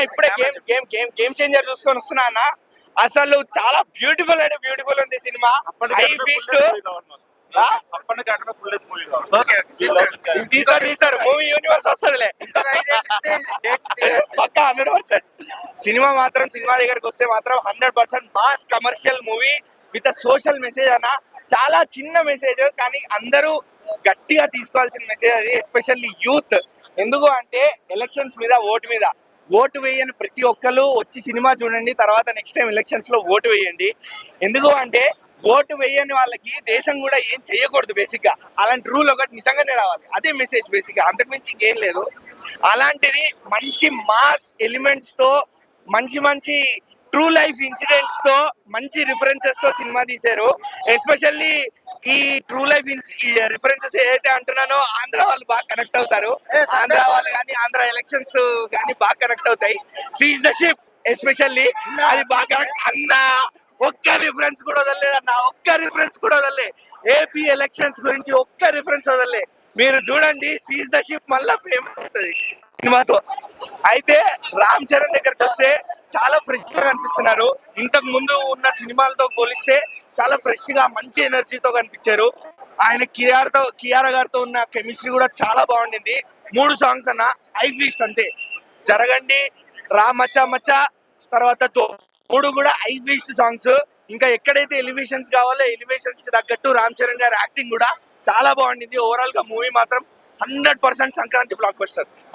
అన్న ఇప్పుడే game game game game changer చూసుకొని వస్తున్నా అన్న. అసలు చాలా బ్యూటిఫుల్ అంటే బ్యూటిఫుల్ ఉంది సినిమా. ఐ ఫీస్ట్ ఓకే తీసారు తీసారు మూవీ యూనివర్స్ వస్తుందిలే. పక్కా హండ్రెడ్ పర్సెంట్ సినిమా మాత్రం సినిమా దగ్గరకు వస్తే మాత్రం hundred percent mass commercial movie with social message అన్న. చాలా చిన్న మెసేజ్ కానీ అందరూ గట్టిగా తీసుకోవాల్సిన మెసేజ్ అది ఎస్పెషల్లీ యూత్ ఎందుకు అంటే ఎలక్షన్స్ మీద ఓటు మీద. ఓటు వేయని ప్రతి ఒక్కరు వచ్చి సినిమా చూడండి తర్వాత నెక్స్ట్ టైం ఎలక్షన్స్లో ఓటు వేయండి. ఎందుకు అంటే ఓటు వేయని వాళ్ళకి దేశం కూడా ఏం చేయకూడదు బేసిక్గా. అలాంటి రూల్ ఒకటి నిజంగానే రావాలి. అదే మెసేజ్ బేసిక్గా అంతకుమించి ఇంకేం లేదు. అలాంటిది మంచి మాస్ ఎలిమెంట్స్తో మంచి మంచి ట్రూ లైఫ్ ఇన్సిడెంట్స్తో మంచి రిఫరెన్సెస్తో సినిమా తీశారు. ఎస్పెషల్లీ ఈ ట్రూ లైఫ్ రిఫరెన్సెస్ ఏదైతే అంటున్నానో ఆంధ్ర వాళ్ళు బాగా కనెక్ట్ అవుతారు. ఆంధ్ర వాళ్ళు కానీ ఆంధ్ర ఎలక్షన్స్ కానీ బాగా కనెక్ట్ అవుతాయి. సీజ్ ద షిప్ ఎస్పెషల్లీ అది బాగా అన్న ఒక్క రిఫరెన్స్ కూడా వదలలేదు అన్న ఒక్క రిఫరెన్స్ కూడా వదలలే. ఏపీ ఎలక్షన్స్ గురించి ఒక్క రిఫరెన్స్ వదలలే. మీరు చూడండి సీజ్ ద షిప్ మళ్ళా ఫేమస్ అవుతుంది సినిమాతో. అయితే రామ్ చరణ్ దగ్గరకు వస్తే చాలా ఫ్రెష్గా కనిపిస్తున్నారు. ఇంతకు ముందు ఉన్న సినిమాలతో పోలిస్తే చాలా ఫ్రెష్గా మంచి ఎనర్జీతో కనిపించారు. ఆయన కియార్తో తో గారితో ఉన్న కెమిస్ట్రీ కూడా చాలా బాగుండింది. మూడు సాంగ్స్ అన్న ఐ ఫీస్ట్ అంతే. జరగండి రా మచ్చా మచ్చా. తర్వాత మూడు కూడా ఐ ఫీస్ట్ సాంగ్స్. ఇంకా ఎక్కడైతే ఎలివేషన్స్ కావాలో ఎలివేషన్స్కి తగ్గట్టు రామ్ చరణ్ గారి యాక్టింగ్ కూడా చాలా బాగుండింది. ఓవరాల్గా మూవీ మాత్రం hundred percent Sankranti block buster